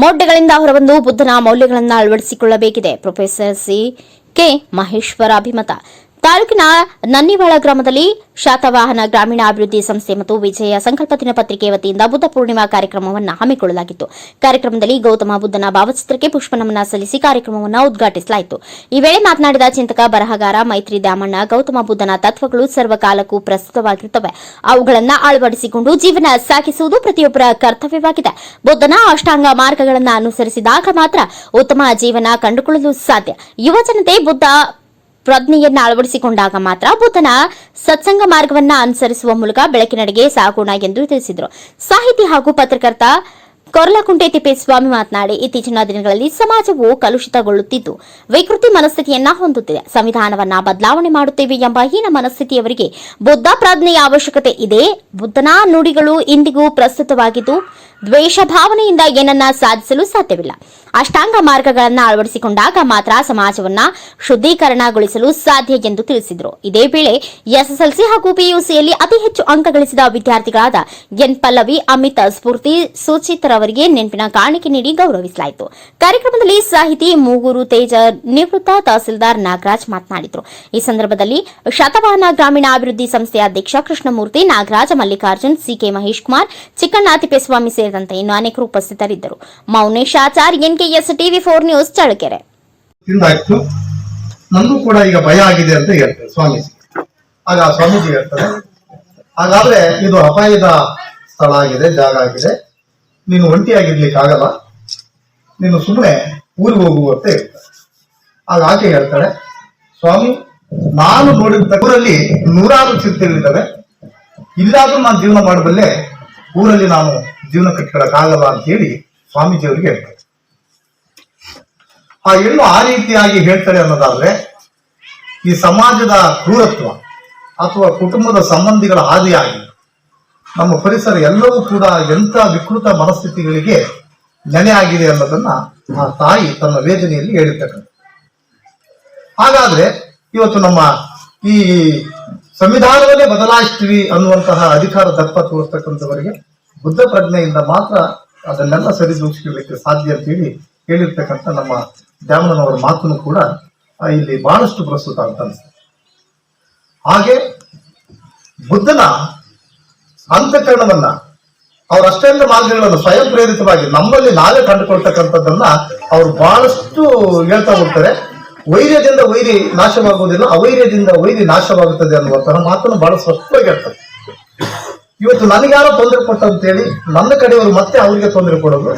ಮೌಢ್ಯಗಳಿಂದ ಹೊರಬಂದು ಬುದ್ಧನ ಮೌಲ್ಯಗಳನ್ನು ಅಳವಡಿಸಿಕೊಳ್ಳಬೇಕಿದೆ. ಪ್ರೊಫೆಸರ್ ಸಿ ಕೆ ಮಹೇಶ್ವರ ಅಭಿಮತ. ತಾಲೂಕಿನ ನನ್ನಿವಾಳ ಗ್ರಾಮದಲ್ಲಿ ಶಾತವಾಹನ ಗ್ರಾಮೀಣ ಅಭಿವೃದ್ಧಿ ಸಂಸ್ಥೆ ಮತ್ತು ವಿಜಯ ಸಂಕಲ್ಪ ದಿನಪತ್ರಿಕೆ ವತಿಯಿಂದ ಬುದ್ಧ ಪೂರ್ಣಿಮಾ ಕಾರ್ಯಕ್ರಮವನ್ನು ಹಮ್ಮಿಕೊಳ್ಳಲಾಗಿತ್ತು. ಕಾರ್ಯಕ್ರಮದಲ್ಲಿ ಗೌತಮ ಬುದ್ಧನ ಭಾವಚಿತ್ರಕ್ಕೆ ಪುಷ್ಪನಮನ ಸಲ್ಲಿಸಿ ಕಾರ್ಯಕ್ರಮವನ್ನು ಉದ್ಘಾಟಿಸಲಾಯಿತು. ಈ ವೇಳೆ ಮಾತನಾಡಿದ ಚಿಂತಕ ಬರಹಗಾರ ಮೈತ್ರಿ ದ್ಯಾಮಣ್ಣ, ಗೌತಮ ಬುದ್ಧನ ತತ್ವಗಳು ಸರ್ವಕಾಲಕ್ಕೂ ಪ್ರಸ್ತುತವಾಗಿರುತ್ತವೆ ಅವುಗಳನ್ನು ಅಳವಡಿಸಿಕೊಂಡು ಜೀವನ ಸಾಗಿಸುವುದು ಪ್ರತಿಯೊಬ್ಬರ ಕರ್ತವ್ಯವಾಗಿದೆ. ಬುದ್ಧನ ಅಷ್ಟಾಂಗ ಮಾರ್ಗಗಳನ್ನು ಅನುಸರಿಸಿದಾಗ ಮಾತ್ರ ಉತ್ತಮ ಜೀವನ ಕಂಡುಕೊಳ್ಳಲು ಸಾಧ್ಯ. ಯುವಜನತೆ ಬುದ್ಧ ಪ್ರಜ್ಞೆಯನ್ನ ಅಳವಡಿಸಿಕೊಂಡಾಗ ಮಾತ್ರ ಬುದ್ಧನ ಸತ್ಸಂಗ ಮಾರ್ಗವನ್ನ ಅನುಸರಿಸುವ ಮೂಲಕ ಬೆಳಕಿನಡೆಗೆ ಸಾಗೋಣ ಎಂದು ತಿಳಿಸಿದರು. ಸಾಹಿತಿ ಹಾಗೂ ಪತ್ರಕರ್ತ ಕೊರ್ಲಕುಂಟೆ ತಿಪ್ಪೇಸ್ವಾಮಿ ಮಾತನಾಡಿ, ಇತ್ತೀಚಿನ ದಿನಗಳಲ್ಲಿ ಸಮಾಜವು ಕಲುಷಿತಗೊಳ್ಳುತ್ತಿದ್ದು, ವಿಕೃತಿ ಮನಸ್ಥಿತಿಯನ್ನ ಹೊಂದುತ್ತಿದೆ. ಸಂವಿಧಾನವನ್ನ ಬದಲಾವಣೆ ಮಾಡುತ್ತೇವೆ ಎಂಬ ಹೀನ ಮನಸ್ಥಿತಿಯವರಿಗೆ ಬುದ್ಧ ಪ್ರಾಜ್ಞೆಯ ಅವಶ್ಯಕತೆ ಇದೆ. ಬುದ್ಧನ ನುಡಿಗಳು ಇಂದಿಗೂ ಪ್ರಸ್ತುತವಾಗಿದ್ದು ದ್ವೇಷ ಭಾವನೆಯಿಂದ ಏನನ್ನ ಸಾಧಿಸಲು ಸಾಧ್ಯವಿಲ್ಲ. ಅಷ್ಟಾಂಗ ಮಾರ್ಗಗಳನ್ನು ಅಳವಡಿಸಿಕೊಂಡಾಗ ಮಾತ್ರ ಸಮಾಜವನ್ನ ಶುದ್ಧೀಕರಣಗೊಳಿಸಲು ಸಾಧ್ಯ ಎಂದು ತಿಳಿಸಿದರು. ಇದೇ ವೇಳೆ ಎಸ್ಎಸ್ಎಲ್ಸಿ ಹಾಗೂ ಪಿಯುಸಿಯಲ್ಲಿ ಅತಿ ಹೆಚ್ಚು ಅಂಕ ಗಳಿಸಿದ ವಿದ್ಯಾರ್ಥಿಗಳಾದ ಎನ್ ಪಲ್ಲವಿ, ಅಮಿತ್ ಸ್ಫೂರ್ತಿ ಸುಚಿತ್ರವರಿಗೆ ನೆನಪಿನ ಕಾಣಿಕೆ ನೀಡಿ ಗೌರವಿಸಲಾಯಿತು. ಕಾರ್ಯಕ್ರಮದಲ್ಲಿ ಸಾಹಿತಿ ಮೂಗೂರು ತೇಜ ನಿವೃತ್ತ ತಹಸೀಲ್ದಾರ್ ನಾಗರಾಜ್ ಮಾತನಾಡಿದರು. ಈ ಸಂದರ್ಭದಲ್ಲಿ ಶತವಾಹನ ಗ್ರಾಮೀಣಾಭಿವೃದ್ಧಿ ಸಂಸ್ಥೆಯ ಅಧ್ಯಕ್ಷ ಕೃಷ್ಣಮೂರ್ತಿ ನಾಗರಾಜ, ಮಲ್ಲಿಕಾರ್ಜುನ್, ಸಿಕೆ ಮಹೇಶ್ ಕುಮಾರ್ ಚಿಕ್ಕಣ್ಣ ತಿಪ್ಪೇಸ್ವಾಮಿ ಸೇರಿದಂತೆ ಇನ್ನು ಅನೇಕರು ಉಪಸ್ಥಿತರಿದ್ದರು. Mounesh Achar, NKS TV four news, Challakere. ನಂದು ಕೂಡ ಈಗ ಭಯ ಆಗಿದೆ ಅಂತ ಹೇಳ್ತಾರೆ ಸ್ವಾಮೀಜಿ. ಆಗ ಸ್ವಾಮೀಜಿ ಹೇಳ್ತಾರೆ. ಹಾಗಾದ್ರೆ ಇದು ಅಪಾಯದ ಸ್ಥಳ ಆಗಿದೆ, ಜಾಗ ಆಗಿದೆ. ನೀನು ಒಂಟಿಯಾಗಿರ್ಲಿಕ್ಕೆ ಆಗಲ್ಲ ನೀನು ಸುಮ್ಮನೆ ಊರಿಗೆ ಹೋಗುವಂತೆ ಹೇಳ್ತಾರೆ ಆಗ ಆಕೆ ಹೇಳ್ತಾಳೆ, ಸ್ವಾಮಿ, ನಾನು ನೋಡಿದ ಊರಲ್ಲಿ ನೂರಾರು ಚಿತ್ರಗಳಿದ್ದಾವೆ. ಇಲ್ಲಾದ್ರೂ ನಾನು ಜೀವನ ಮಾಡಬಲ್ಲೆ. ಊರಲ್ಲಿ ನಾನು ಜೀವನ ಕಟ್ಟಿಕೊಳ್ಳಕ್ಕಾಗಲ್ಲ ಅಂತ ಹೇಳಿ ಸ್ವಾಮೀಜಿಯವರಿಗೆ ಹೇಳ್ತಾರೆ ಆ ಹೆಣ್ಣು ಆ ರೀತಿಯಾಗಿ ಹೇಳ್ತಾರೆ ಅನ್ನೋದಾದ್ರೆ, ಈ ಸಮಾಜದ ಕ್ರೂರತ್ವ ಅಥವಾ ಕುಟುಂಬದ ಸಂಬಂಧಿಗಳ ಹಾದಿಯಾಗಿ ನಮ್ಮ ಪರಿಸರ ಎಲ್ಲವೂ ಕೂಡ ಎಂಥ ವಿಕೃತ ಮನಸ್ಥಿತಿಗಳಿಗೆ ನೆನೆ ಆಗಿದೆ ಅನ್ನೋದನ್ನ ಆ ತಾಯಿ ತನ್ನ ವೇದನೆಯಲ್ಲಿ ಹೇಳಿರ್ತಕ್ಕಂಥ. ಹಾಗಾದ್ರೆ ಇವತ್ತು ನಮ್ಮ ಈ ಸಂವಿಧಾನವನ್ನೇ ಬದಲಾಯಿಸ್ತೀವಿ ಅನ್ನುವಂತಹ ಅಧಿಕಾರ ದಪ್ಪ ತೋರಿಸ್ತಕ್ಕಂಥವರಿಗೆ ಬುದ್ಧ ಪ್ರಜ್ಞೆಯಿಂದ ಮಾತ್ರ ಅದನ್ನೆಲ್ಲ ಸರಿದೂಗಿಸ್ಕೊಳ್ಳಿಕ್ಕೆ ಸಾಧ್ಯ ಅಂತ ಹೇಳಿ ಹೇಳಿರ್ತಕ್ಕಂಥ ನಮ್ಮ ದ್ಯಾಮನವರ ಮಾತನ್ನು ಕೂಡ ಇಲ್ಲಿ ಬಹಳಷ್ಟು ಪ್ರಸ್ತುತ ಅಂತ ಅನ್ಸುತ್ತೆ ಹಾಗೆ ಬುದ್ಧನ ಅಂತಃಕರಣವನ್ನ ಅವ್ರ ಅಷ್ಟೇಂದ್ರ ಮಾರ್ಗಗಳನ್ನು ಸ್ವಯಂ ಪ್ರೇರಿತವಾಗಿ ನಮ್ಮಲ್ಲಿ ನಾವೇ ಕಂಡುಕೊಳ್ತಕ್ಕಂಥದ್ದನ್ನ ಅವರು ಬಹಳಷ್ಟು ಹೇಳ್ತಾ ಹೋಗ್ತಾರೆ. ವೈರ್ಯದಿಂದ ವೈರಿ ನಾಶವಾಗುವುದಿಲ್ಲ, ಅವೈರ್ಯದಿಂದ ವೈರಿ ನಾಶವಾಗುತ್ತದೆ ಅನ್ನುವಂತಹ ಮಾತನ್ನು ಬಹಳ ಸ್ಪಷ್ಟವಾಗಿ ಹೇಳ್ತಾರೆ. ಇವತ್ತು ನನಗ್ಯಾರೋ ತೊಂದರೆ ಅಂತೇಳಿ ನನ್ನ ಕಡೆಯವರು ಮತ್ತೆ ಅವರಿಗೆ ತೊಂದರೆ ಕೊಡೋದು,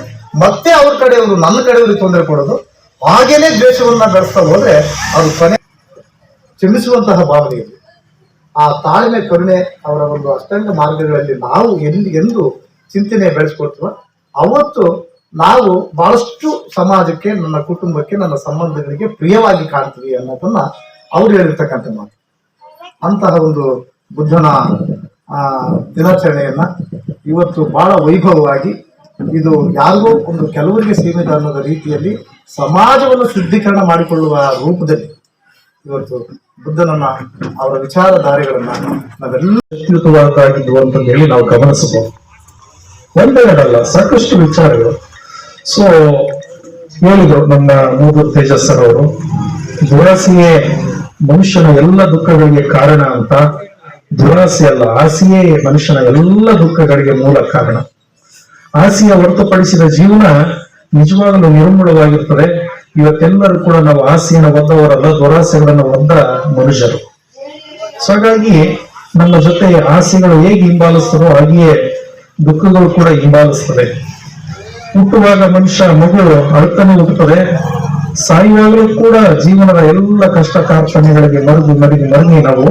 ಮತ್ತೆ ಅವ್ರ ಕಡೆಯವರು ನನ್ನ ಕಡೆಯವರಿಗೆ ತೊಂದರೆ ಕೊಡೋದು, ಹಾಗೇನೆ ದ್ವೇಷವನ್ನ ಬೆಳೆಸ್ತಾ ಹೋದ್ರೆ ಅದು ಕೊನೆ ಕ್ಷಮಿಸುವಂತಹ ಭಾವನೆ ಇದೆ. ಆ ತಾಳ್ಮೆ, ಕರುಣೆ ಅವರ ಒಂದು ಅಷ್ಟಂಗ ಮಾರ್ಗಗಳಲ್ಲಿ ನಾವು ಎಲ್ಲಿ ಎಂದು ಚಿಂತನೆ ಬೆಳೆಸ್ಕೊಳ್ತೀವೋ, ಅವತ್ತು ನಾವು ಬಹಳಷ್ಟು ಸಮಾಜಕ್ಕೆ, ನನ್ನ ಕುಟುಂಬಕ್ಕೆ, ನನ್ನ ಸಂಬಂಧಗಳಿಗೆ ಪ್ರಿಯವಾಗಿ ಕಾಣ್ತೀವಿ ಅನ್ನೋದನ್ನ ಅವ್ರು ಹೇಳಿರ್ತಕ್ಕಂಥ ಮಾತು. ಅಂತಹ ಒಂದು ಬುದ್ಧನ ದಿನಾಚರಣೆಯನ್ನ ಇವತ್ತು ಬಹಳ ವೈಭವವಾಗಿ ಇದು ಯಾರಿಗೂ ಒಂದು ಕೆಲವರಿಗೆ ಸೀಮಿತ ಅನ್ನೋದ ರೀತಿಯಲ್ಲಿ ಸಮಾಜವನ್ನು ಶುದ್ಧೀಕರಣ ಮಾಡಿಕೊಳ್ಳುವ ರೂಪದಲ್ಲಿ ಇವತ್ತು ಬುದ್ಧನನ್ನ, ಅವರ ವಿಚಾರಧಾರೆಗಳನ್ನ ನಾವೆಲ್ಲ ಅಂತ ಹೇಳಿ ನಾವು ಗಮನಿಸಬಹುದು. ಒಂದೆರಡಲ್ಲ ಸಾಕಷ್ಟು ವಿಚಾರಗಳು. ಸೊ ಹೇಳಿದ್ರು ನಮ್ಮ ಮೂಗೂರು ತೇಜಸ್ಸರವರು, ದುರಾಸೆಯೇ ಮನುಷ್ಯನ ಎಲ್ಲ ದುಃಖಗಳಿಗೆ ಕಾರಣ ಅಂತ. ದುರಾಸೆ ಅಲ್ಲ ಆಸೆಯೇ ಮನುಷ್ಯನ ಎಲ್ಲ ದುಃಖಗಳಿಗೆ ಮೂಲ ಕಾರಣ. ಆಸೆಯ ಹೊರತುಪಡಿಸಿದ ಜೀವನ ನಿಜವಾಗಲೂ ನಿರ್ಮೂಲವಾಗಿರ್ತದೆ. ಇವತ್ತೆಲ್ಲರೂ ಕೂಡ ನಾವು ಆಸೆಯನ್ನು ಹೊಂದವರಲ್ಲ, ದುರಾಸೆಗಳನ್ನು ಹೊಂದ ಮನುಷ್ಯರು. ಸೊ ಹಾಗಾಗಿ ನಮ್ಮ ಜೊತೆ ಆಸೆಗಳು ಹೇಗೆ ಹಿಂಬಾಲಿಸ್ತಾರೋ ಹಾಗೆಯೇ ದುಃಖಗಳು ಕೂಡ ಹಿಂಬಾಲಿಸ್ತವೆ ಹುಟ್ಟುವಾಗ ಮನುಷ್ಯ ಮಗು ಅಳುತ್ತಾನೆ ಹುಟ್ಟುತ್ತದೆ. ಸಾಯುವಾಗಲೂ ಕೂಡ ಜೀವನದ ಎಲ್ಲ ಕಷ್ಟ ಕಾರ್ಪಣ್ಯಗಳಿಗೆ ಮರುಗಿ ಮರುಗಿ ಮರುಗಿ ನಾವು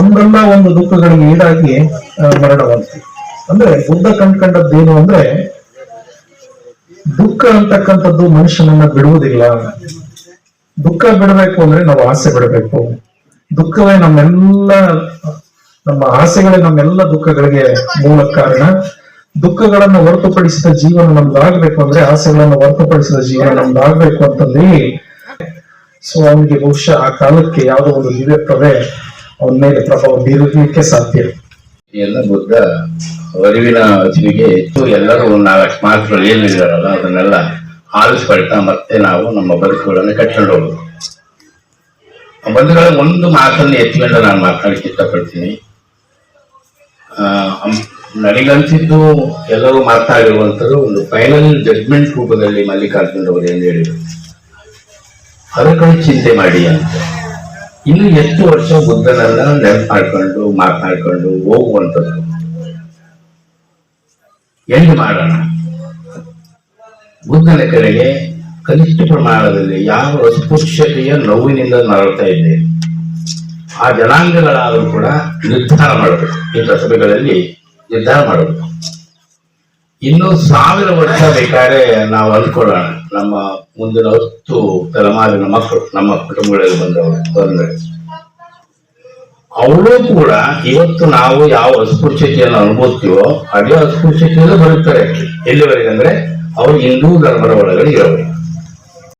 ಒಂದಲ್ಲ ಒಂದು ದುಃಖಗಳಿಗೆ ಈಡಾಗಿ ಮರಣವಂತೆ ಅಂದ್ರೆ ಬುದ್ಧ ಏನು ಅಂದ್ರೆ ದುಃಖ ಅಂತಕ್ಕಂಥದ್ದು ಮನುಷ್ಯನನ್ನ ಬಿಡುವುದಿಲ್ಲ. ದುಃಖ ಬಿಡಬೇಕು ಅಂದ್ರೆ ನಾವು ಆಸೆ ಬಿಡಬೇಕು. ದುಃಖವೇ ನಮ್ಮೆಲ್ಲ, ನಮ್ಮ ಆಸೆಗಳೇ ನಮ್ಮೆಲ್ಲ ದುಃಖಗಳಿಗೆ ಮೂಲ ಕಾರಣ. ದುಃಖಗಳನ್ನ ಹೊರತುಪಡಿಸಿದ ಜೀವನ ನಮ್ದಾಗ್ಬೇಕು ಅಂದ್ರೆ ಆಸೆಗಳನ್ನ ಹೊರತುಪಡಿಸಿದ ಜೀವನ ನಮ್ದಾಗ್ಬೇಕು ಅಂತಂದು ಸೊ ಅವನಿಗೆ ಬಹುಶಃ ಆ ಕಾಲಕ್ಕೆ ಯಾವುದೋ ಒಂದು ದಿವ್ಯ ಪ್ರಭೆ ಅವನ ಮೇಲೆ ಪ್ರಭಾವ ಬೀರಲಿಕ್ಕೆ ಸಾಧ್ಯ. ಎಲ್ಲ ಬುದ್ಧ ಅರಿವಿನ ಜೀವಿಗೆ ಹೆಚ್ಚು ಎಲ್ಲರೂ ನಾಲ್ಕು ಮಾತುಗಳು ಏನಿದಾರಲ್ಲ ಅದನ್ನೆಲ್ಲ ಆಲಿಸ್ಕೊಳ್ತಾ ಮತ್ತೆ ನಾವು ನಮ್ಮ ಬದುಕುಗಳನ್ನು ಕಟ್ಕೊಂಡು ಹೋಗೋದು ಬಂಧುಗಳ ಒಂದು ಮಾತನ್ನು ಎತ್ಕೊಂಡು ನಾನು ಮಾತಾಡಕ್ಕೆ ಇಷ್ಟಪಡ್ತೀನಿ. ನನಗನ್ಸಿದ್ದು ಎಲ್ಲರೂ ಮಾತಾಡಿರುವಂಥದ್ದು ಒಂದು ಫೈನಲ್ ಜಡ್ಜ್ಮೆಂಟ್ ರೂಪದಲ್ಲಿ ಮಲ್ಲಿಕಾರ್ಜುನ್ ಅವರು ಏನು ಹೇಳಿದರು. ಅದಕ್ಕೆ ಚಿಂತೆ ಮಾಡಿ ಅಂತ. ಇನ್ನು ಎಷ್ಟು ವರ್ಷ ಬುದ್ಧನನ್ನ ನೆನಪು ಮಾಡ್ಕೊಂಡು ಮಾತನಾಡ್ಕೊಂಡು ಹೋಗುವಂಥದ್ದು. ಎಂಡ್ ಮಾಡೋಣ ಬುದ್ಧನ ಕಡೆಗೆ ಕನಿಷ್ಠ ಪ್ರಮಾಣದಲ್ಲಿ ಯಾವ ಅಸ್ಪೃಶ್ಯತೆಯ ನೋವಿನಿಂದ ನರಳ್ತಾ ಇದ್ದೇವೆ ಆ ಜನಾಂಗಗಳಾದರೂ ಕೂಡ ನಿರ್ಧಾರ ಮಾಡಬೇಕು. ಇಂಥ ಸಭೆಗಳಲ್ಲಿ ನಿರ್ಧಾರ ಮಾಡಬೇಕು. ಇನ್ನು ಸಾವಿರ ವರ್ಷ ಬೇಕಾದ್ರೆ ನಾವು ಅನ್ಕೊಳ್ಳೋಣ ನಮ್ಮ ಮುಂದಿನ ಹತ್ತು ತಲೆಮಾರಿನ ಮಕ್ಕಳು, ನಮ್ಮ ಕುಟುಂಬಗಳಲ್ಲಿ ಬಂದವರು ಬಂದ್ರೆ ಅವರು ಕೂಡ ಇವತ್ತು ನಾವು ಯಾವ ಅಸ್ಪೃಶ್ಯತೆಯನ್ನು ಅನುಭವಿಸ್ತೀವೋ ಅದೇ ಅಸ್ಪೃಶ್ಯತೆಯಿಂದ ಬರುತ್ತಾರೆ ಎಲ್ಲಿವರೆಗೆ ಅಂದ್ರೆ ಅವರು ಹಿಂದೂ ಧರ್ಮದ ಒಳಗಡೆ ಇರೋವರೆಗೆ